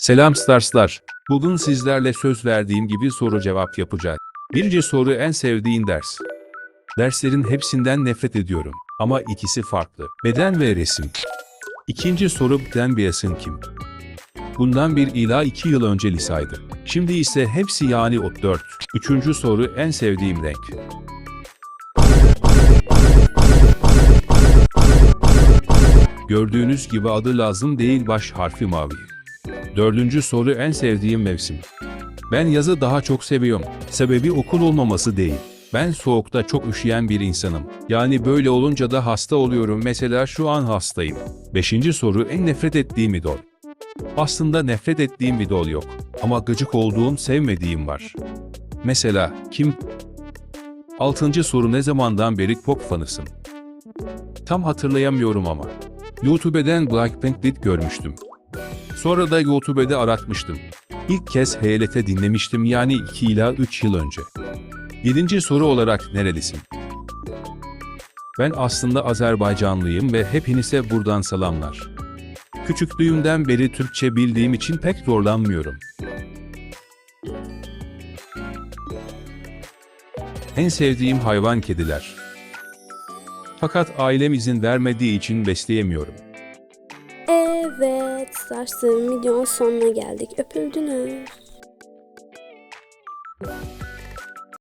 Selam Starslar. Bugün sizlerle söz verdiğim gibi soru cevap yapacağız. Birinci soru en sevdiğin ders. Derslerin hepsinden nefret ediyorum. Ama ikisi farklı. Beden ve resim. İkinci soru beden ve kim? Bundan bir ila iki yıl önce lisaydı. Şimdi ise hepsi yani o dört. Üçüncü soru en sevdiğim renk. Gördüğünüz gibi adı lazım değil baş harfi mavi. Dördüncü soru en sevdiğim mevsim. Ben yazı daha çok seviyorum. Sebebi okul olmaması değil. Ben soğukta çok üşüyen bir insanım. Yani böyle olunca da hasta oluyorum. Mesela şu an hastayım. Beşinci soru en nefret ettiğim idol. Aslında nefret ettiğim idol yok. Ama gıcık olduğum, sevmediğim var. Mesela kim? Altıncı soru ne zamandan beri pop fanısın? Tam hatırlayamıyorum ama. YouTube'den Blackpink Lit görmüştüm. Sonra da YouTube'da aratmıştım. İlk kez HLT dinlemiştim yani 2 ila 3 yıl önce. Yedinci soru olarak nerelisin? Ben aslında Azerbaycanlıyım ve hepinize buradan selamlar. Küçüklüğümden beri Türkçe bildiğim için pek zorlanmıyorum. En sevdiğim hayvan kediler. Fakat ailem izin vermediği için besleyemiyorum. Evet, Stars'ın videonun sonuna geldik. Öpüldünüz.